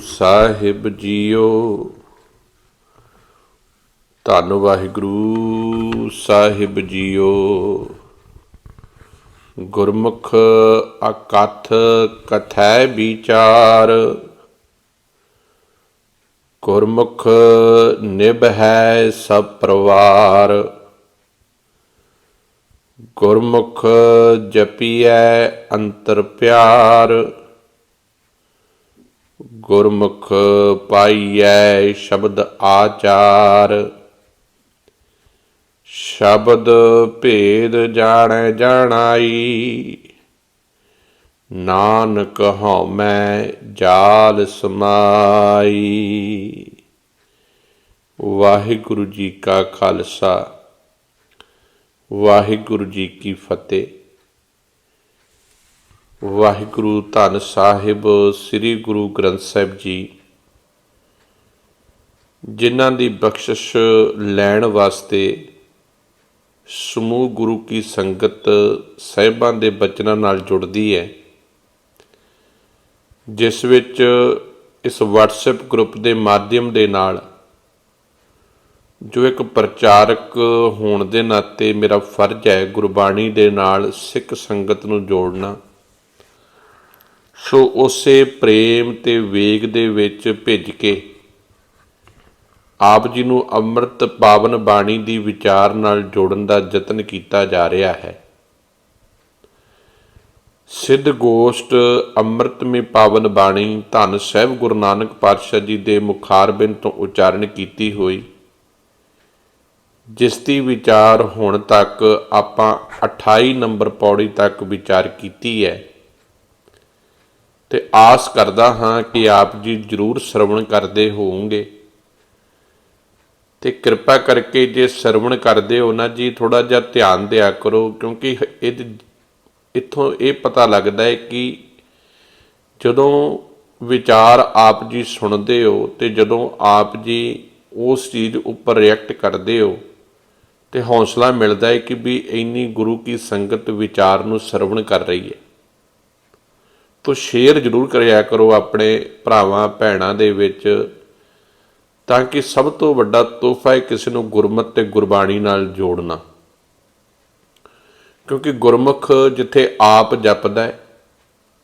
ਸਾਹਿਬ JIO. ਧੰਨ ਵਾਹਿਗੁਰੂ ਸਾਹਿਬ JIO. ਗੁਰਮੁਖ ਅਕਥ ਕਥੈ ਵਿਚਾਰ। ਗੁਰਮੁਖ ਨਿਭੈ ਸਭ ਪਰਿਵਾਰ। ਗੁਰਮੁਖ ਜਪੀਐ ਅੰਤਰ ਪਿਆਰ। ਗੁਰਮੁਖ ਪਾਈਐ ਸ਼ਬਦ ਆਚਾਰ, ਸ਼ਬਦ ਭੇਦ ਜਾਣੈ ਜਾਣਾਈ, ਨਾਨਕ ਹਉਮੈ ਜਾਲ ਸਮਾਈ। ਵਾਹਿਗੁਰੂ ਜੀ ਕਾ ਖਾਲਸਾ, ਵਾਹਿਗੁਰੂ ਜੀ ਕੀ ਫਤਿਹ। ਵਾਹਿਗੁਰੂ ਧੰਨ ਸਾਹਿਬ, ਸ੍ਰੀ ਗੁਰੂ ਗ੍ਰੰਥ ਸਾਹਿਬ ਜੀ। ਜਿਨ੍ਹਾਂ ਦੀ ਬਖਸ਼ਿਸ਼ ਲੈਣ ਵਾਸਤੇ ਸਮੂਹ ਗੁਰੂ ਕੀ ਸੰਗਤ ਸਹਿਬਾਂ ਦੇ ਬਚਨਾਂ ਨਾਲ ਜੁੜਦੀ ਹੈ। ਜਿਸ ਵਿੱਚ ਇਸ WhatsApp ਗਰੁੱਪ ਦੇ ਮਾਧਿਅਮ ਦੇ ਨਾਲ ਜੋ ਇੱਕ ਪ੍ਰਚਾਰਕ ਹੋਣ ਦੇ ਨਾਤੇ ਮੇਰਾ ਫਰਜ਼ ਹੈ ਗੁਰਬਾਣੀ ਦੇ ਨਾਲ ਸਿੱਖ ਸੰਗਤ ਨੂੰ ਜੋੜਨਾ। ਸੋ ਉਸੇ ਪ੍ਰੇਮ ਤੇ ਵੇਗ ਦੇ ਵਿੱਚ ਭਿੱਜ ਕੇ ਆਪ ਜੀ ਨੂੰ ਅੰਮ੍ਰਿਤ ਪਾਵਨ ਬਾਣੀ ਦੀ ਵਿਚਾਰ ਨਾਲ ਜੋੜਨ ਦਾ ਯਤਨ ਕੀਤਾ ਜਾ ਰਿਹਾ ਹੈ। ਸਿੱਧ ਗੋਸ਼ਟ ਅੰਮ੍ਰਿਤਮੇ ਪਾਵਨ ਬਾਣੀ ਧੰਨ ਸਾਹਿਬ ਗੁਰੂ ਨਾਨਕ ਪਾਤਸ਼ਾਹ ਜੀ ਦੇ ਮੁਖਾਰਬਿੰਦ ਤੋਂ ਉਚਾਰਨ ਕੀਤੀ ਹੋਈ, ਜਿਸ ਦੀ ਵਿਚਾਰ ਹੁਣ ਤੱਕ ਆਪਾਂ 28 ਨੰਬਰ ਪੌੜੀ ਤੱਕ ਵਿਚਾਰ ਕੀਤੀ ਹੈ। ਤੇ ਆਸ ਕਰਦਾ ਹਾਂ ਕਿ ਆਪ ਜੀ ਜਰੂਰ ਸ਼ਰਵਣ ਕਰਦੇ ਹੋਵੋਗੇ। ਤੇ ਕਿਰਪਾ ਕਰਕੇ ਜੇ ਸ਼ਰਵਣ ਕਰਦੇ ਹੋ ਨਾ ਜੀ, ਥੋੜਾ ਜਿਹਾ ਧਿਆਨ ਦਿਆ ਕਰੋ, ਕਿਉਂਕਿ ਇਹ ਇੱਥੋਂ ਇਹ ਪਤਾ ਲੱਗਦਾ ਹੈ ਕਿ ਜਦੋਂ ਵਿਚਾਰ ਆਪ ਜੀ ਸੁਣਦੇ ਹੋ ਤੇ ਜਦੋਂ ਆਪ ਜੀ ਉਸ ਚੀਜ਼ ਉੱਪਰ ਰਿਐਕਟ ਕਰਦੇ ਹੋ, ਤੇ ਹੌਸਲਾ ਮਿਲਦਾ ਹੈ ਕਿ ਵੀ ਇੰਨੀ ਗੁਰੂ ਕੀ ਸੰਗਤ ਵਿਚਾਰ ਨੂੰ ਸਰਵਣ ਕਰ ਰਹੀ ਹੈ। ਤੋਂ ਸ਼ੇਅਰ ਜ਼ਰੂਰ ਕਰਿਆ ਕਰੋ ਆਪਣੇ ਭਰਾਵਾਂ, ਭੈਣਾਂ ਦੇ ਵਿੱਚ, ਤਾਂ ਕਿ ਸਭ ਤੋਂ ਵੱਡਾ ਤੋਹਫਾ ਹੈ ਕਿਸੇ ਨੂੰ ਗੁਰਮਤ ਤੇ ਗੁਰਬਾਣੀ ਨਾਲ ਜੋੜਨਾ। ਕਿਉਂਕਿ ਗੁਰਮੁਖ ਜਿੱਥੇ ਆਪ ਜਪਦਾ ਹੈ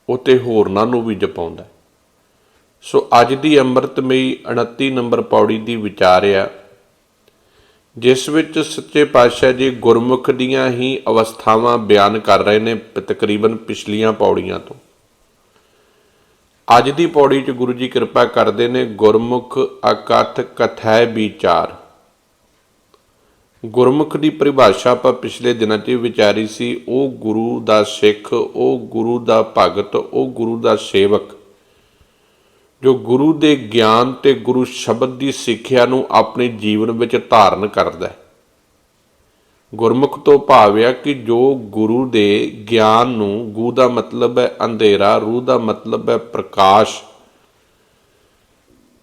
ਉਤੇ ਹੋਰਨਾਂ ਨੂੰ ਵੀ ਜਪਾਉਂਦਾ ਸੋ ਅੱਜ ਦੀ ਅੰਮ੍ਰਿਤਮਈ 29 ਨੰਬਰ ਪੌੜੀ ਦੀ ਵਿਚਾਰਿਆ, ਜਿਸ ਵਿੱਚ ਸੱਚੇ ਪਾਤਸ਼ਾਹ ਜੀ ਗੁਰਮੁਖ ਦੀਆਂ ਹੀ ਅਵਸਥਾਵਾਂ ਬਿਆਨ ਕਰ ਰਹੇ ਨੇ ਤਕਰੀਬਨ ਪਿਛਲੀਆਂ ਪੌੜੀਆਂ ਤੋਂ। ਅੱਜ ਦੀ ਪੌੜੀ 'ਚ ਗੁਰੂ ਜੀ ਕਿਰਪਾ ਕਰਦੇ ਨੇ, ਗੁਰਮੁਖ ਅਕਥ ਕਥੈ ਵਿਚਾਰ। ਗੁਰਮੁਖ ਦੀ ਪਰਿਭਾਸ਼ਾ ਆਪਾਂ ਪਿਛਲੇ ਦਿਨਾਂ 'ਚ ਵਿਚਾਰੀ ਸੀ, ਉਹ ਗੁਰੂ ਦਾ ਸਿੱਖ, ਉਹ ਗੁਰੂ ਦਾ ਭਗਤ, ਉਹ ਗੁਰੂ ਦਾ ਸੇਵਕ। ਜੋ ਗੁਰੂ ਦੇ ਗਿਆਨ ਤੇ ਗੁਰੂ ਸ਼ਬਦ ਦੀ ਸਿੱਖਿਆ ਨੂੰ ਆਪਣੇ ਜੀਵਨ ਵਿੱਚ ਧਾਰਨ ਕਰਦਾ ਹੈ। ਗੁਰਮੁਖ ਤੋਂ ਭਾਵ ਹੈ ਕਿ ਜੋ ਗੁਰੂ ਦੇ ਗਿਆਨ ਨੂੰ ਗੂ ਦਾ ਮਤਲਬ ਹੈ ਅੰਧੇਰਾ, ਰੂਹ ਦਾ ਮਤਲਬ ਹੈ ਪ੍ਰਕਾਸ਼,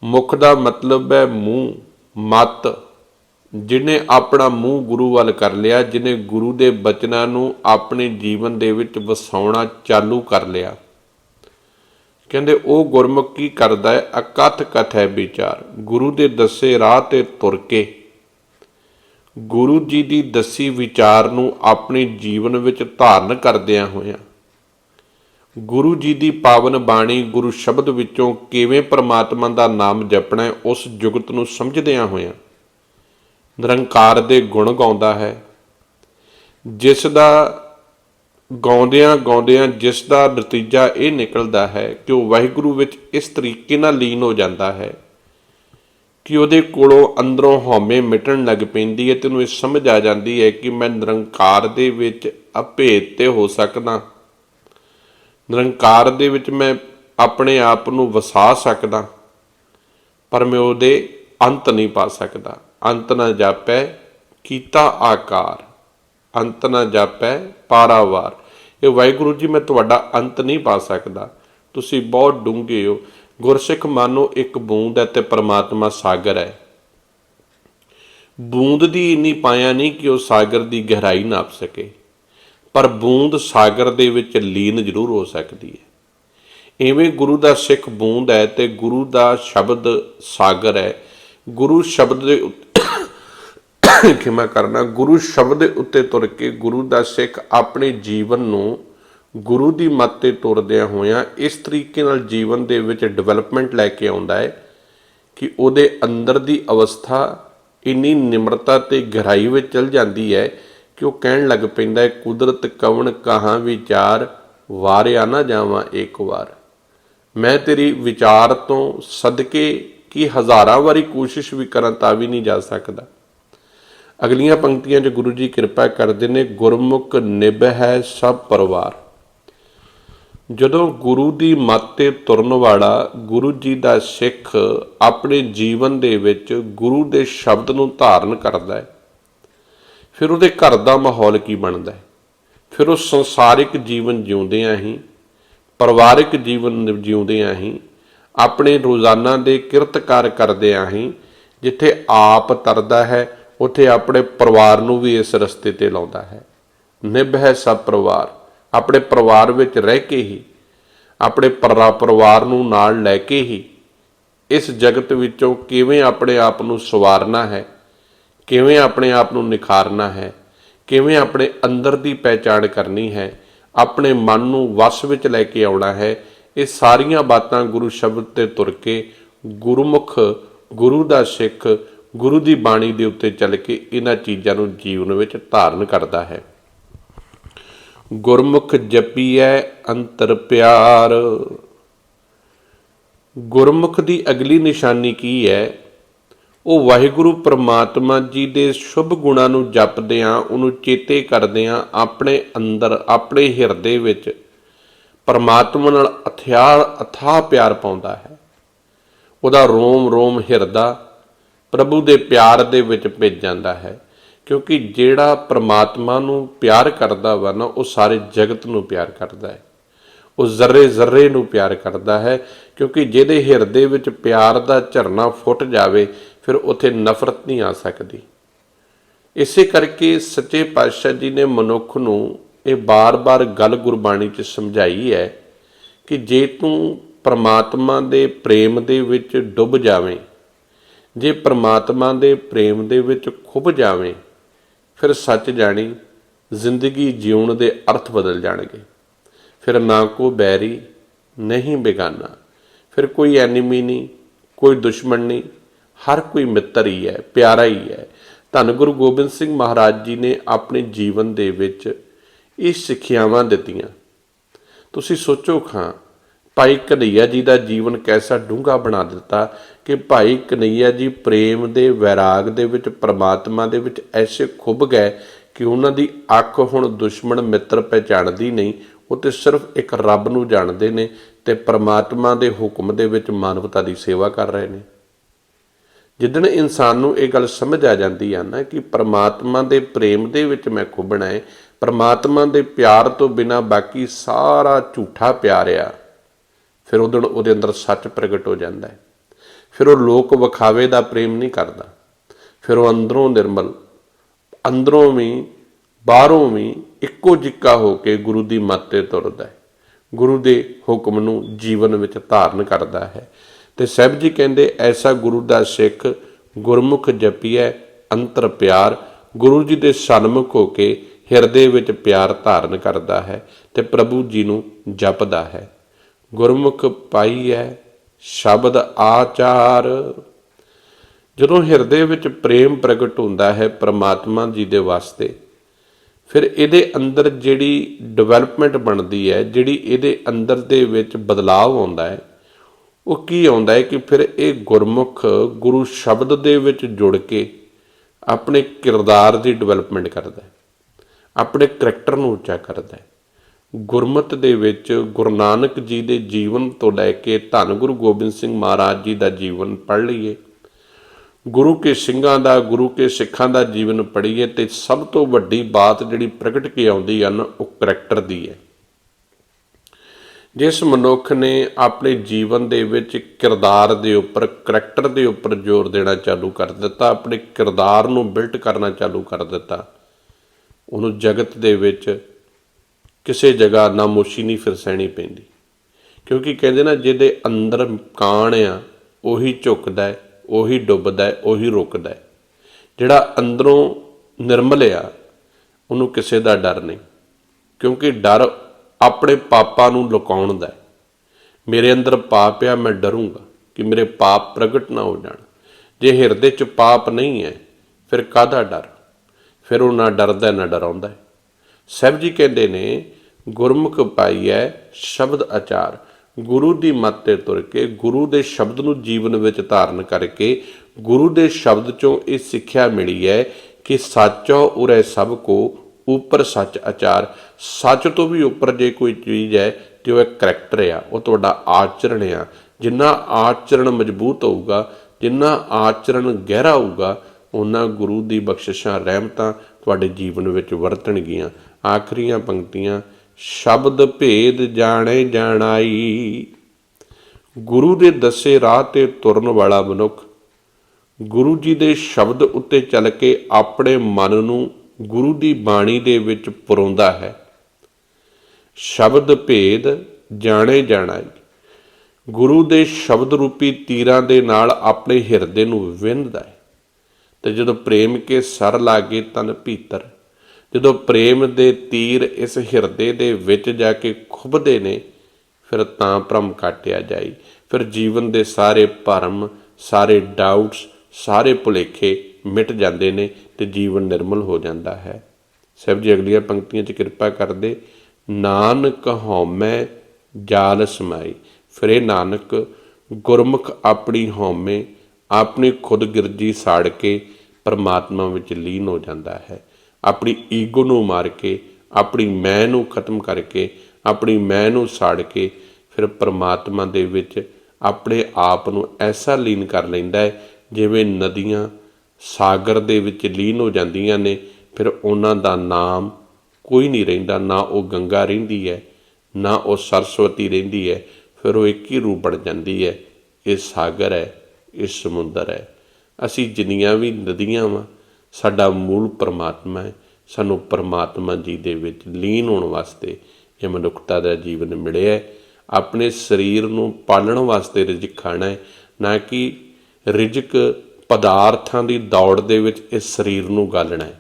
ਮੁਖ ਦਾ ਮਤਲਬ ਹੈ ਮੂੰਹ, ਮਤ, ਜਿਨੇ ਆਪਣਾ ਮੂੰਹ ਗੁਰੂ ਵੱਲ ਕਰ ਲਿਆ, ਜਿਨੇ ਗੁਰੂ ਦੇ ਬਚਨਾਂ ਨੂੰ ਆਪਣੇ ਜੀਵਨ ਦੇ ਵਿੱਚ ਵਸਾਉਣਾ ਚਾਲੂ ਕਰ ਲਿਆ। ਕਹਿੰਦੇ ਉਹ ਗੁਰਮੁਖ ਕੀ ਕਰਦਾ ਹੈ? ਅਕਥ ਕਥ ਹੈ ਵਿਚਾਰ। ਗੁਰੂ ਦੇ ਦੱਸੇ ਰਾਹ ਤੇ ਤੁਰ ਕੇ ਗੁਰੂ ਜੀ ਦੀ ਦੱਸੀ ਵਿਚਾਰ ਨੂੰ ਆਪਣੇ ਜੀਵਨ ਵਿੱਚ ਧਾਰਨ ਕਰਦਿਆਂ ਹੋਇਆਂ। ਗੁਰੂ ਜੀ ਦੀ ਪਾਵਨ ਬਾਣੀ ਗੁਰੂ ਸ਼ਬਦ ਵਿੱਚੋਂ ਕਿਵੇਂ ਪ੍ਰਮਾਤਮਾ ਦਾ ਨਾਮ ਜਪਣਾ ਹੈ, ਉਸ ਜੁਗਤ ਨੂੰ ਸਮਝਦਿਆਂ ਹੋਇਆਂ ਨਿਰੰਕਾਰ ਦੇ ਗੁਣ ਗਾਉਂਦਾ ਹੈ। ਜਿਸ ਦਾ ਗਾਉਂਦਿਆਂ ਗਾਉਂਦਿਆਂ ਜਿਸ ਦਾ ਨਤੀਜਾ ਇਹ ਨਿਕਲਦਾ ਹੈ ਕਿ ਉਹ ਵਾਹਿਗੁਰੂ ਵਿੱਚ ਇਸ ਤਰੀਕੇ ਨਾਲ ਲੀਨ ਹੋ ਜਾਂਦਾ ਹੈ। ਕਿ ਉਹਦੇ ਕੋਲੋਂ ਅੰਦਰੋਂ ਹਉਮੈ ਮਿਟਣ ਲੱਗ ਪੈਂਦੀ ਹੈ ਤੇ ਉਹਨੂੰ ਇਹ ਸਮਝ ਆ ਜਾਂਦੀ ਹੈ ਕਿ ਮੈਂ ਨਿਰੰਕਾਰ ਦੇ ਵਿੱਚ ਅਭੇਦ ਤੇ ਹੋ ਸਕਦਾ। ਨਿਰੰਕਾਰ ਦੇ ਵਿੱਚ ਮੈਂ ਆਪਣੇ ਆਪ ਨੂੰ ਵਸਾ ਸਕਦਾ, ਪਰ ਮੈਂ ਉਹਦੇ ਅੰਤ ਨਹੀਂ ਪਾ ਸਕਦਾ। ਅੰਤ ਨਾ ਜਾਪੈ ਕੀਤਾ ਆਕਾਰ, ਅੰਤ ਨਾ ਜਾਪੈ ਪਾਰਾਵਾਰ। ਇਹ ਵਾਹਿਗੁਰੂ ਜੀ, ਮੈਂ ਤੁਹਾਡਾ ਅੰਤ ਨਹੀਂ ਪਾ ਸਕਦਾ। ਤੁਸੀਂ ਬਹੁਤ ਡੂੰਘੇ ਹੋ। ਗੁਰਸਿੱਖ ਮਾਨੋ ਇੱਕ ਬੂੰਦ ਹੈ ਤੇ ਪਰਮਾਤਮਾ ਸਾਗਰ ਹੈ। ਬੂੰਦ ਦੀ ਇੰਨੀ ਪਾਇਆ ਨਹੀਂ ਕਿ ਉਹ ਸਾਗਰ ਦੀ ਗਹਿਰਾਈ ਨਾਪ ਸਕੇ, ਪਰ ਬੂੰਦ ਸਾਗਰ ਦੇ ਵਿੱਚ ਲੀਨ ਜ਼ਰੂਰ ਹੋ ਸਕਦੀ ਹੈ। ਐਵੇਂ ਗੁਰੂ ਦਾ ਸਿੱਖ ਬੂੰਦ ਹੈ ਤੇ ਗੁਰੂ ਦਾ ਸ਼ਬਦ ਸਾਗਰ ਹੈ। ਗੁਰੂ ਸ਼ਬਦ ਦੇ ਉੱਤੇ, ਖਿਮਾ ਕਰਨਾ, ਗੁਰੂ ਸ਼ਬਦ ਦੇ ਉੱਤੇ ਤੁਰ ਕੇ ਗੁਰੂ ਦਾ ਸਿੱਖ ਆਪਣੇ ਜੀਵਨ ਨੂੰ ਗੁਰੂ ਦੀ ਮੱਤ ਤੇ ਤੁਰਦਿਆਂ ਹੋਇਆਂ ਇਸ ਤਰੀਕੇ ਨਾਲ ਜੀਵਨ ਦੇ ਵਿੱਚ ਡਿਵੈਲਪਮੈਂਟ ਲੈ ਕੇ ਆਉਂਦਾ ਹੈ ਕਿ ਉਹਦੇ ਅੰਦਰ ਦੀ ਅਵਸਥਾ ਇੰਨੀ ਨਿਮਰਤਾ ਤੇ ਗਹਿਰਾਈ ਵਿੱਚ ਚਲ ਜਾਂਦੀ ਹੈ ਕਿ ਉਹ ਕਹਿਣ ਲੱਗ ਪੈਂਦਾ ਹੈ, ਕੁਦਰਤ ਕਵਣ ਕਹਾਂ ਵਿਚਾਰ, ਵਾਰਿਆ ਨਾ ਜਾਵਾਂ ਇੱਕ ਵਾਰ। ਮੈਂ ਤੇਰੀ ਵਿਚਾਰ ਤੋਂ ਸਦਕੇ ਕਿ ਹਜ਼ਾਰਾਂ ਵਾਰੀ ਕੋਸ਼ਿਸ਼ ਵੀ ਕਰਾਂ ਤਾਂ ਵੀ ਨਹੀਂ ਜਾ ਸਕਦਾ। ਅਗਲੀਆਂ ਪੰਕਤੀਆਂ 'ਚ ਗੁਰੂ ਜੀ ਕਿਰਪਾ ਕਰਦੇ ਨੇ, ਗੁਰਮੁਖ ਨਿਭ ਹੈ ਸਭ ਪਰਿਵਾਰ। ਜਦੋਂ ਗੁਰੂ ਦੀ ਮੱਤ ਤੇ ਤੁਰਨ ਵਾਲਾ ਗੁਰੂ ਜੀ ਦਾ ਸਿੱਖ ਆਪਣੇ ਜੀਵਨ ਦੇ ਵਿੱਚ ਗੁਰੂ ਦੇ ਸ਼ਬਦ ਨੂੰ ਧਾਰਨ ਕਰਦਾ ਹੈ, ਫਿਰ ਉਹਦੇ ਘਰ ਦਾ ਮਾਹੌਲ ਕੀ ਬਣਦਾ ਹੈ? ਫਿਰ ਉਹ ਸੰਸਾਰਿਕ ਜੀਵਨ ਜਿਉਂਦਿਆਂ ਹੀ, ਪਰਿਵਾਰਿਕ ਜੀਵਨ ਜਿਉਂਦਿਆਂ ਹੀ, ਆਪਣੇ ਰੋਜ਼ਾਨਾ ਦੇ ਕਿਰਤਕਾਰ ਕਰਦਿਆਂ ਹੀ, ਜਿੱਥੇ ਆਪ ਤਰਦਾ ਹੈ, ਉੱਥੇ ਆਪਣੇ ਪਰਿਵਾਰ ਨੂੰ ਵੀ ਇਸ ਰਸਤੇ ਤੇ ਲਾਉਂਦਾ ਹੈ। ਨਿਭ ਹੈ ਸਭ ਪਰਿਵਾਰ। ਆਪਣੇ ਪਰਿਵਾਰ ਵਿੱਚ ਰਹਿ ਕੇ ਹੀ, ਆਪਣੇ ਪਰਾ ਪਰਿਵਾਰ ਨੂੰ ਨਾਲ ਲੈ ਕੇ ਹੀ, ਇਸ ਜਗਤ ਵਿੱਚੋਂ ਕਿਵੇਂ ਆਪਣੇ ਆਪ ਨੂੰ ਸਵਾਰਨਾ ਹੈ, ਕਿਵੇਂ ਆਪਣੇ ਆਪ ਨੂੰ ਨਿਖਾਰਨਾ ਹੈ, ਕਿਵੇਂ ਆਪਣੇ ਅੰਦਰ ਦੀ ਪਹਿਚਾਣ ਕਰਨੀ ਹੈ, ਆਪਣੇ ਮਨ ਨੂੰ ਵਸ ਵਿੱਚ ਲੈ ਕੇ ਆਉਣਾ ਹੈ, ਇਹ ਸਾਰੀਆਂ ਬਾਤਾਂ ਗੁਰੂ ਸ਼ਬਦ ਤੇ ਤੁਰ ਕੇ ਗੁਰਮੁਖ, ਗੁਰੂ ਦਾ ਸਿੱਖ, ਗੁਰੂ ਦੀ ਬਾਣੀ ਦੇ ਉੱਤੇ ਚੱਲ ਕੇ ਇਹਨਾਂ ਚੀਜ਼ਾਂ ਨੂੰ ਜੀਵਨ ਵਿੱਚ ਧਾਰਨ ਕਰਦਾ ਹੈ। ਗੁਰਮੁਖ ਜਪੀਐ ਅੰਤਰ ਪਿਆਰ। ਗੁਰਮੁਖ ਦੀ ਅਗਲੀ ਨਿਸ਼ਾਨੀ ਕੀ ਹੈ ਉਹ ਵਾਹਿਗੁਰੂ ਪ੍ਰਮਾਤਮਾ ਜੀ ਦੇ ਸ਼ੁਭ ਗੁਣਾਂ ਨੂੰ ਜਪਦਿਆਂ, ਉਹਨੂੰ ਚੇਤੇ ਕਰਦਿਆਂ ਆਪਣੇ ਅੰਦਰ, ਆਪਣੇ ਹਿਰਦੇ ਵਿੱਚ ਪਰਮਾਤਮਾ ਨਾਲ ਅਥਿਆਰ ਅਥਾਹ ਪਿਆਰ ਪਾਉਂਦਾ ਹੈ। ਉਹਦਾ ਰੋਮ ਰੋਮ ਹਿਰਦਾ ਪ੍ਰਭੂ ਦੇ ਪਿਆਰ ਦੇ ਵਿੱਚ ਭਿੱਜ ਜਾਂਦਾ ਹੈ। ਕਿਉਂਕਿ ਜਿਹੜਾ ਪ੍ਰਮਾਤਮਾ ਨੂੰ ਪਿਆਰ ਕਰਦਾ ਵਾ ਨਾ, ਉਹ ਸਾਰੇ ਜਗਤ ਨੂੰ ਪਿਆਰ ਕਰਦਾ ਹੈ। ਉਹ ਜ਼ਰਰੇ ਜ਼ਰਰੇ ਨੂੰ ਪਿਆਰ ਕਰਦਾ ਹੈ, ਕਿਉਂਕਿ ਜਿਹਦੇ ਹਿਰਦੇ ਵਿੱਚ ਪਿਆਰ ਦਾ ਝਰਨਾ ਫੁੱਟ ਜਾਵੇ, ਫਿਰ ਉੱਥੇ ਨਫ਼ਰਤ ਨਹੀਂ ਆ ਸਕਦੀ। ਇਸੇ ਕਰਕੇ ਸੱਚੇ ਪਾਤਸ਼ਾਹ ਜੀ ਨੇ ਮਨੁੱਖ ਨੂੰ ਇਹ ਬਾਰ-ਬਾਰ ਗੱਲ ਗੁਰਬਾਣੀ 'ਚ ਸਮਝਾਈ ਹੈ ਕਿ ਜੇ ਤੂੰ ਪਰਮਾਤਮਾ ਦੇ ਪ੍ਰੇਮ ਦੇ ਵਿੱਚ ਡੁੱਬ ਜਾਵੇਂ, ਜੇ ਪਰਮਾਤਮਾ ਦੇ ਪ੍ਰੇਮ ਦੇ ਵਿੱਚ ਖੁੱਭ ਜਾਵੇਂ ਫਿਰ ਸੱਚ ਜਾਣੀ, ਜ਼ਿੰਦਗੀ ਜਿਉਣ ਦੇ ਅਰਥ ਬਦਲ ਜਾਣਗੇ। ਫਿਰ ਨਾ ਕੋ ਬੈਰੀ, ਨਹੀਂ ਬੇਗਾਨਾ। ਫਿਰ ਕੋਈ ਐਨੀਮੀ ਨਹੀਂ, ਕੋਈ ਦੁਸ਼ਮਣ ਨਹੀਂ, ਹਰ ਕੋਈ ਮਿੱਤਰ ਹੀ ਹੈ, ਪਿਆਰਾ ਹੀ ਹੈ। ਧੰਨ ਗੁਰੂ ਗੋਬਿੰਦ ਸਿੰਘ ਮਹਾਰਾਜ ਜੀ ਨੇ ਆਪਣੇ ਜੀਵਨ ਦੇ ਵਿੱਚ ਇਹ ਸਿੱਖਿਆਵਾਂ ਦਿੱਤੀਆਂ। ਤੁਸੀਂ ਸੋਚੋ ਖਾਂ ਭਾਈ ਕਨਈਆ ਜੀ ਦਾ ਜੀਵਨ ਕੈਸਾ ਡੂੰਘਾ ਬਣਾ ਦਿੱਤਾ ਕਿ ਭਾਈ ਕਨਈਆ ਜੀ ਪ੍ਰੇਮ ਦੇ ਵੈਰਾਗ ਦੇ ਵਿੱਚ, ਪ੍ਰਮਾਤਮਾ ਦੇ ਵਿੱਚ ਐਸੇ ਖੁੱਭ ਗਏ ਕਿ ਉਹਨਾਂ ਦੀ ਅੱਖ ਹੁਣ ਦੁਸ਼ਮਣ ਮਿੱਤਰ ਪਹਿਚਾਣਦੀ ਨਹੀਂ, ਉਹ ਤੇ ਸਿਰਫ ਇੱਕ ਰੱਬ ਨੂੰ ਜਾਣਦੇ ਨੇ ਤੇ ਪ੍ਰਮਾਤਮਾ ਦੇ ਹੁਕਮ ਦੇ ਵਿੱਚ ਮਾਨਵਤਾ ਦੀ ਸੇਵਾ ਕਰ ਰਹੇ ਨੇ। ਜਿੱਦਣ ਇਨਸਾਨ ਨੂੰ ਇਹ ਗੱਲ ਸਮਝ ਆ ਜਾਂਦੀ ਆ ਨਾ ਕਿ ਪ੍ਰਮਾਤਮਾ ਦੇ ਪ੍ਰੇਮ ਦੇ ਵਿੱਚ ਮੈਂ ਖੁੱਬਣਾ ਹੈ ਪ੍ਰਮਾਤਮਾ ਦੇ ਪਿਆਰ ਤੋਂ ਬਿਨਾ ਬਾਕੀ ਸਾਰਾ ਝੂਠਾ ਪਿਆਰ ਆ। ਫਿਰ ਉਦੋਂ ਉਹਦੇ ਅੰਦਰ ਸੱਚ ਪ੍ਰਗਟ ਹੋ ਜਾਂਦਾ ਹੈ। ਫਿਰ ਉਹ ਲੋਕ ਵਿਖਾਵੇ ਦਾ ਪ੍ਰੇਮ ਨਹੀਂ ਕਰਦਾ। ਫਿਰ ਉਹ ਅੰਦਰੋਂ ਨਿਰਮਲ, ਅੰਦਰੋਂ ਵੀ, ਬਾਹਰੋਂ ਵੀ ਇੱਕੋ ਜਿੱਕਾ ਹੋ ਕੇ ਗੁਰੂ ਦੀ ਮੱਤ ਤੇ ਤੁਰਦਾ ਹੈ। ਗੁਰੂ ਦੇ ਹੁਕਮ ਨੂੰ ਜੀਵਨ ਵਿੱਚ ਧਾਰਨ ਕਰਦਾ ਹੈ। ਤੇ ਸਾਹਿਬ ਜੀ ਕਹਿੰਦੇ, ਐਸਾ ਗੁਰੂ ਦਾ ਸਿੱਖ ਗੁਰਮੁਖ ਜਪੀਐ, ਅੰਤਰ ਪਿਆਰ, ਗੁਰੂ ਜੀ ਦੇ ਸਨਮੁਖ ਹੋ ਕੇ ਹਿਰਦੇ ਵਿੱਚ ਪਿਆਰ ਧਾਰਨ ਕਰਦਾ ਹੈ ਤੇ ਪ੍ਰਭੂ ਜੀ ਨੂੰ ਜਪਦਾ ਹੈ। ਗੁਰਮੁਖ ਪਾਈਐ ਸ਼ਬਦ ਆਚਾਰ। ਜਦੋਂ ਹਿਰਦੇ ਵਿੱਚ ਪ੍ਰੇਮ ਪ੍ਰਗਟ ਹੁੰਦਾ ਹੈ ਪ੍ਰਮਾਤਮਾ ਜੀ ਦੇ ਵਾਸਤੇ, ਫਿਰ ਇਹਦੇ ਅੰਦਰ ਜਿਹੜੀ ਡਿਵੈਲਪਮੈਂਟ ਬਣਦੀ ਹੈ, ਜਿਹੜੀ ਇਹਦੇ ਅੰਦਰ ਦੇ ਵਿੱਚ ਬਦਲਾਅ ਆਉਂਦਾ ਹੈ, ਉਹ ਕੀ ਆਉਂਦਾ ਹੈ ਕਿ ਫਿਰ ਇਹ ਗੁਰਮੁਖ ਗੁਰੂ ਸ਼ਬਦ ਦੇ ਵਿੱਚ ਜੁੜ ਕੇ ਆਪਣੇ ਕਿਰਦਾਰ ਦੀ ਡਿਵੈਲਪਮੈਂਟ ਕਰਦਾ ਹੈ, ਆਪਣੇ ਕਰੈਕਟਰ ਨੂੰ ਉੱਚਾ ਕਰਦਾ ਹੈ। ਗੁਰਮਤ ਦੇ ਵਿੱਚ ਗੁਰੂ ਨਾਨਕ ਜੀ ਦੇ ਜੀਵਨ ਤੋਂ ਲੈ ਕੇ ਧੰਨ ਗੁਰੂ ਗੋਬਿੰਦ ਸਿੰਘ ਮਹਾਰਾਜ ਜੀ ਦਾ ਜੀਵਨ ਪੜ੍ਹ ਲਈਏ। ਗੁਰੂ ਕੇ ਸਿੰਘਾਂ ਦਾ, ਗੁਰੂ ਕੇ ਸਿੱਖਾਂ ਦਾ ਜੀਵਨ ਪੜ੍ਹੀਏ ਤੇ ਸਭ ਤੋਂ ਵੱਡੀ ਬਾਤ ਜਿਹੜੀ ਪ੍ਰਗਟ ਕੇ ਆਉਂਦੀ ਹਨ, ਉਹ ਕਰੈਕਟਰ ਦੀ ਹੈ। ਜਿਸ ਮਨੁੱਖ ਨੇ ਆਪਣੇ ਜੀਵਨ ਦੇ ਵਿੱਚ ਕਿਰਦਾਰ ਦੇ ਉੱਪਰ, ਕਰੈਕਟਰ ਦੇ ਉੱਪਰ ਜ਼ੋਰ ਦੇਣਾ ਚਾਲੂ ਕਰ ਦਿੱਤਾ, ਆਪਣੇ ਕਿਰਦਾਰ ਨੂੰ ਬਿਲਟ ਕਰਨਾ ਚਾਲੂ ਕਰ ਦਿੱਤਾ, ਉਹਨੂੰ ਜਗਤ ਦੇ ਵਿੱਚ ਕਿਸੇ ਜਗ੍ਹਾ ਨਾਮੋਸ਼ੀ ਨਹੀਂ ਫਿਰ ਸਹਿਣੀ ਪੈਂਦੀ। ਕਿਉਂਕਿ ਕਹਿੰਦੇ ਨਾ, ਜਿਹਦੇ ਅੰਦਰ ਕਾਣ ਆ, ਉਹੀ ਝੁਕਦਾ ਹੈ, ਉਹੀ ਡੁੱਬਦਾ ਹੈ, ਉਹੀ ਰੁਕਦਾ ਹੈ। ਜਿਹੜਾ ਅੰਦਰੋਂ ਨਿਰਮਲ ਆ, ਉਹਨੂੰ ਕਿਸੇ ਦਾ ਡਰ ਨਹੀਂ। ਕਿਉਂਕਿ ਡਰ ਆਪਣੇ ਪਾਪਾਂ ਨੂੰ ਲੁਕਾਉਣ ਦਾ ਹੈ। ਮੇਰੇ ਅੰਦਰ ਪਾਪ ਆ, ਮੈਂ ਡਰੂੰਗਾ ਕਿ ਮੇਰੇ ਪਾਪ ਪ੍ਰਗਟ ਨਾ ਹੋ ਜਾਣ। ਜੇ ਹਿਰਦੇ 'ਚ ਪਾਪ ਨਹੀਂ ਹੈ, ਫਿਰ ਕਾਹਦਾ ਡਰ? ਫਿਰ ਉਹ ਨਾ ਡਰਦਾ, ਨਾ ਡਰਾਉਂਦਾ ਸਾਹਿਬ ਜੀ ਕਹਿੰਦੇ ਨੇ, ਗੁਰਮੁਖ ਪਾਈਐ ਸ਼ਬਦ ਆਚਾਰ। ਗੁਰੂ ਦੀ ਮੱਤ ਤੇ ਤੁਰ ਕੇ, ਗੁਰੂ ਦੇ ਸ਼ਬਦ ਨੂੰ ਜੀਵਨ ਵਿੱਚ ਧਾਰਨ ਕਰਕੇ, ਗੁਰੂ ਦੇ ਸ਼ਬਦ ਚੋਂ ਇਹ ਸਿੱਖਿਆ ਮਿਲੀ ਹੈ ਕਿ ਸਾਚੋ ਉਰੇ ਸਭ ਕੋ ਉੱਪਰ ਸੱਚ ਆਚਾਰ। ਸੱਚ ਤੋਂ ਵੀ ਉੱਪਰ ਜੇ ਕੋਈ ਚੀਜ਼ ਹੈ ਤੇ ਉਹ ਇੱਕ ਕਰੈਕਟਰ ਆ, ਉਹ ਤੁਹਾਡਾ ਆਚਰਣ ਆ। ਜਿੰਨਾ ਆਚਰਣ ਮਜ਼ਬੂਤ ਹੋਊਗਾ, ਜਿੰਨਾ ਆਚਰਣ ਗਹਿਰਾ ਹੋਊਗਾ ਉਹਨਾਂ ਗੁਰੂ ਦੀ ਬਖਸ਼ਿਸ਼ਾਂ, ਰਹਿਮਤਾਂ ਤੁਹਾਡੇ ਜੀਵਨ ਵਿੱਚ ਵਰਤਣਗੀਆਂ। ਆਖਰੀਆਂ ਪੰਕਤੀਆਂ, ਸ਼ਬਦ ਭੇਦ ਜਾਣੇ ਜਾਣਾਈ। ਗੁਰੂ ਦੇ ਦੱਸੇ ਰਾਹ ਤੇ ਤੁਰਨ ਵਾਲਾ ਮਨੁੱਖ, ਗੁਰੂ ਜੀ ਦੇ ਸ਼ਬਦ ਉੱਤੇ ਚੱਲ ਕੇ ਆਪਣੇ ਮਨ ਨੂੰ ਗੁਰੂ ਦੀ ਬਾਣੀ ਦੇ ਵਿੱਚ ਪਰੋਂਦਾ ਹੈ। ਸ਼ਬਦ ਭੇਦ ਜਾਣੇ ਜਾਣਾ ਹੈ ਗੁਰੂ ਦੇ ਸ਼ਬਦ ਰੂਪੀ ਤੀਰਾਂ ਦੇ ਨਾਲ ਆਪਣੇ ਹਿਰਦੇ ਨੂੰ ਵਿੰਨਦਾ ਹੈ ਤੇ ਜਦੋਂ ਪ੍ਰੇਮ ਕੇ ਸਰ ਲਾਗੇ ਤਨ ਭੀਤਰ। ਜਦੋਂ ਪ੍ਰੇਮ ਦੇ ਤੀਰ ਇਸ ਹਿਰਦੇ ਦੇ ਵਿੱਚ ਜਾ ਕੇ ਖੁੱਭਦੇ ਨੇ, ਫਿਰ ਤਾਂ ਭ੍ਰਮ ਕਾਟਿਆ ਜਾਈ। ਫਿਰ ਜੀਵਨ ਦੇ ਸਾਰੇ ਭਰਮ, ਸਾਰੇ ਡਾਊਟਸ ਸਾਰੇ ਭੁਲੇਖੇ ਮਿਟ ਜਾਂਦੇ ਨੇ ਤੇ ਜੀਵਨ ਨਿਰਮਲ ਹੋ ਜਾਂਦਾ ਹੈ। ਸਾਹਿਬ ਜੀ, ਅਗਲੀਆਂ ਪੰਕਤੀਆਂ 'ਚ ਕਿਰਪਾ ਕਰਦੇ, ਨਾਨਕ ਹਉਮੈ ਜਾਲ ਸਮਾਈ। ਫਿਰ ਨਾਨਕ, ਗੁਰਮੁਖ ਆਪਣੀ ਹਉਮੈ, ਆਪਣੀ ਖੁਦਗਿਰਜੀ ਸਾੜ ਕੇ ਪਰਮਾਤਮਾ ਵਿੱਚ ਲੀਨ ਹੋ ਜਾਂਦਾ ਹੈ। ਆਪਣੀ ਈਗੋ ਨੂੰ ਮਾਰ ਕੇ, ਆਪਣੀ ਮੈਂ ਨੂੰ ਖਤਮ ਕਰਕੇ, ਆਪਣੀ ਮੈਂ ਨੂੰ ਸਾੜ ਕੇ ਫਿਰ ਪਰਮਾਤਮਾ ਦੇ ਵਿੱਚ ਆਪਣੇ ਆਪ ਨੂੰ ਐਸਾ ਲੀਨ ਕਰ ਲੈਂਦਾ ਹੈ ਜਿਵੇਂ ਨਦੀਆਂ ਸਾਗਰ ਦੇ ਵਿੱਚ ਲੀਨ ਹੋ ਜਾਂਦੀਆਂ ਨੇ, ਫਿਰ ਉਹਨਾਂ ਦਾ ਨਾਮ ਕੋਈ ਨਹੀਂ ਰਹਿੰਦਾ, ਨਾ ਉਹ ਗੰਗਾ ਰਹਿੰਦੀ ਹੈ, ਨਾ ਉਹ ਸਰਸਵਤੀ ਰਹਿੰਦੀ ਹੈ, ਫਿਰ ਉਹ ਇੱਕ ਹੀ ਰੂਪ ਬਣ ਜਾਂਦੀ ਹੈ। ਇਹ ਸਾਗਰ ਹੈ, ਇਹ ਸਮੁੰਦਰ ਹੈ। ਅਸੀਂ ਜਿੰਨੀਆਂ ਵੀ ਨਦੀਆਂ ਵਾਂ ਸਾਡਾ ਮੂਲ ਪਰਮਾਤਮਾ ਹੈ, ਸਾਨੂੰ ਪਰਮਾਤਮਾ ਜੀ ਦੇ ਵਿੱਚ ਲੀਨ ਹੋਣ ਵਾਸਤੇ ਇਹ ਮਨੁੱਖਤਾ ਦਾ ਜੀਵਨ ਮਿਲਿਆ ਹੈ। ਆਪਣੇ ਸਰੀਰ ਨੂੰ ਪਾਲਣ ਵਾਸਤੇ ਰਿਜਕ ਖਾਣਾ ਹੈ, ਨਾ ਕਿ ਰਿਜਕ ਪਦਾਰਥਾਂ ਦੀ ਦੌੜ ਦੇ ਵਿੱਚ ਇਸ ਸਰੀਰ ਨੂੰ ਗਾਲਣਾ ਹੈ।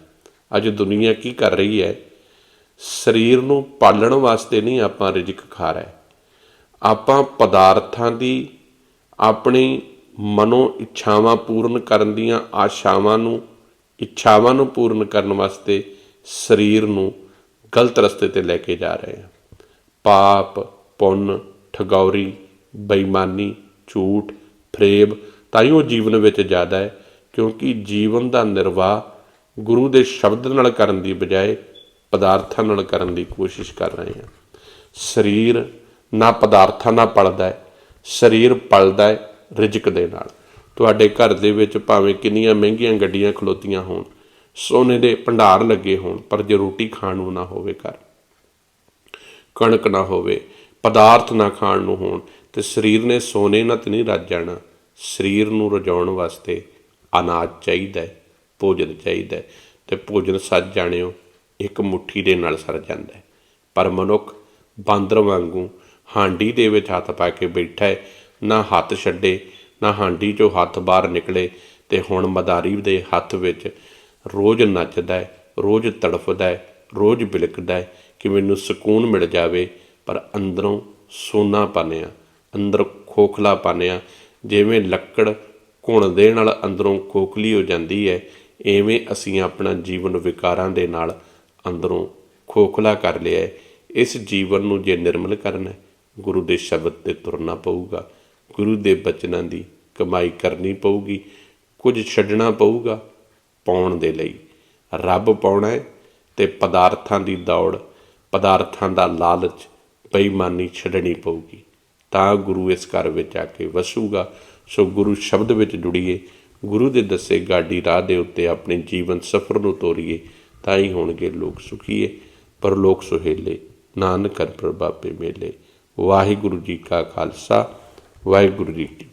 ਅੱਜ ਦੁਨੀਆ ਕੀ ਕਰ ਰਹੀ ਹੈ? ਸਰੀਰ ਨੂੰ ਪਾਲਣ ਵਾਸਤੇ ਨਹੀਂ ਆਪਾਂ ਰਿਜਕ ਖਾ ਰਹੇ। ਆਪਾਂ ਪਦਾਰਥਾਂ ਦੀ ਆਪਣੀ ਮਨੋ ਇੱਛਾਵਾਂ ਪੂਰਨ ਕਰਨ ਦੀਆਂ ਆਸ਼ਾਵਾਂ ਨੂੰ ਇੱਛਾਵਾਂ ਨੂੰ ਪੂਰਨ ਕਰਨ ਵਾਸਤੇ ਸਰੀਰ ਨੂੰ ਗਲਤ ਰਸਤੇ ਤੇ ਲੈ ਕੇ ਜਾ ਰਹੇ ਹਾਂ ਪਾਪ, ਪੁੰਨ, ਠਗੌਰੀ, ਬੇਈਮਾਨੀ, ਝੂਠ ਫਰੇਬ ਤਾਂ ਹੀ ਉਹ ਜੀਵਨ ਵਿੱਚ ਜ਼ਿਆਦਾ ਹੈ, ਕਿਉਂਕਿ ਜੀਵਨ ਦਾ ਨਿਰਵਾਹ ਗੁਰੂ ਦੇ ਸ਼ਬਦ ਨਾਲ ਕਰਨ ਦੀ ਬਜਾਏ ਪਦਾਰਥਾਂ ਨਾਲ ਕਰਨ ਦੀ ਕੋਸ਼ਿਸ਼ ਕਰ ਰਹੇ ਹਾਂ ਸਰੀਰ ਨਾ ਪਦਾਰਥਾਂ ਨਾਲ ਪਲਦਾ ਹੈ, ਸਰੀਰ ਪਲਦਾ ਹੈ ਰਿਜਕ ਦੇ ਨਾਲ। ਤੁਹਾਡੇ ਘਰ ਦੇ ਵਿੱਚ ਭਾਵੇਂ ਕਿੰਨੀਆਂ ਮਹਿੰਗੀਆਂ ਗੱਡੀਆਂ ਖਲੋਤੀਆਂ ਹੋਣ, ਸੋਨੇ ਦੇ ਭੰਡਾਰ ਲੱਗੇ ਹੋਣ, ਪਰ ਜੇ ਰੋਟੀ ਖਾਣ ਨੂੰ ਨਾ ਹੋਵੇ ਘਰ, ਕਣਕ ਨਾ ਹੋਵੇ, ਪਦਾਰਥ ਨਾ ਖਾਣ ਨੂੰ ਹੋਣ, ਤੇ ਸਰੀਰ ਨੇ ਸੋਨੇ ਨਾਲ ਤੇ ਨਹੀਂ ਰੱਜ ਜਾਣਾ। ਸਰੀਰ ਨੂੰ ਰਜਾਉਣ ਵਾਸਤੇ ਅਨਾਜ ਚਾਹੀਦਾ ਹੈ, ਭੋਜਨ ਚਾਹੀਦਾ ਹੈ, ਤੇ ਭੋਜਨ ਸੱਜ ਜਾਣਿਓ, ਇੱਕ ਮੁਠੀ ਦੇ ਨਾਲ ਸਰ ਜਾਂਦਾ ਹੈ। ਪਰ ਮਨੁੱਖ ਬਾਂਦਰ ਵਾਂਗੂ ਹਾਂਡੀ ਦੇ ਵਿੱਚ ਹੱਥ ਪਾ ਕੇ ਬੈਠਾ ਹੈ, ਨਾ ਹੱਥ ਛੱਡੇ ਨਾ ਹਾਂਡੀ ਚੋਂ ਹੱਥ ਬਾਹਰ ਨਿਕਲੇ ਤੇ ਹੁਣ ਮਦਾਰੀ ਦੇ ਹੱਥ ਵਿੱਚ ਰੋਜ਼ ਨੱਚਦਾ ਹੈ, ਰੋਜ਼ ਤੜਫਦਾ ਹੈ, ਰੋਜ਼ ਬਿਲਕਦਾ ਹੈ ਕਿ ਮੈਨੂੰ ਸਕੂਨ ਮਿਲ ਜਾਵੇ, ਪਰ ਅੰਦਰੋਂ ਸੋਨਾ ਪਾਨਿਆ ਅੰਦਰ ਖੋਖਲਾ ਪਾਨਿਆ ਜਿਵੇਂ ਲੱਕੜ ਘੁਣ ਦੇ ਨਾਲ ਅੰਦਰੋਂ ਖੋਖਲੀ ਹੋ ਜਾਂਦੀ ਹੈ, ਐਵੇਂ ਅਸੀਂ ਆਪਣਾ ਜੀਵਨ ਵਿਕਾਰਾਂ ਦੇ ਨਾਲ ਅੰਦਰੋਂ ਖੋਖਲਾ ਕਰ ਲਿਆ ਹੈ। ਇਸ ਜੀਵਨ ਨੂੰ ਜੇ ਨਿਰਮਲ ਕਰਨਾ ਗੁਰੂ ਦੇ ਸ਼ਬਦ ਤੇ ਤੁਰਨਾ ਪਊਗਾ। ਗੁਰੂ ਦੇ ਬਚਨਾਂ ਦੀ ਕਮਾਈ ਕਰਨੀ ਪਊਗੀ, ਕੁਝ ਛੱਡਣਾ ਪਊਗਾ ਪਾਉਣ ਦੇ ਲਈ। ਰੱਬ ਪਾਉਣਾ ਹੈ ਤੇ ਪਦਾਰਥਾਂ ਦੀ ਦੌੜ, ਪਦਾਰਥਾਂ ਦਾ ਲਾਲਚ, ਬੇਈਮਾਨੀ ਛੱਡਣੀ ਪਊਗੀ। ਤਾਂ ਗੁਰੂ ਇਸ ਘਰ ਵਿੱਚ ਆ ਕੇ ਵਸੂਗਾ। ਸੋ ਗੁਰੂ ਸ਼ਬਦ ਵਿੱਚ ਜੁੜੀਏ। ਗੁਰੂ ਦੇ ਦੱਸੇ ਗਾਡੀ ਰਾਹ ਦੇ ਉੱਤੇ ਆਪਣੇ ਜੀਵਨ ਸਫਰ ਨੂੰ ਤੋਰੀਏ, ਤਾਂ ਹੀ ਹੋਣਗੇ ਲੋਕ ਸੁਖੀਏ। ਪਰ ਲੋਕ ਸੁਹੇਲੇ, ਨਾਨਕ ਕਰ ਪ੍ਰਭਾਪੇ ਮੇਲੇ। ਵਾਹਿਗੁਰੂ ਜੀ ਕਾ ਖਾਲਸਾ। ਵਾਹਿਗੁਰੂ ਜੀ ਕੀ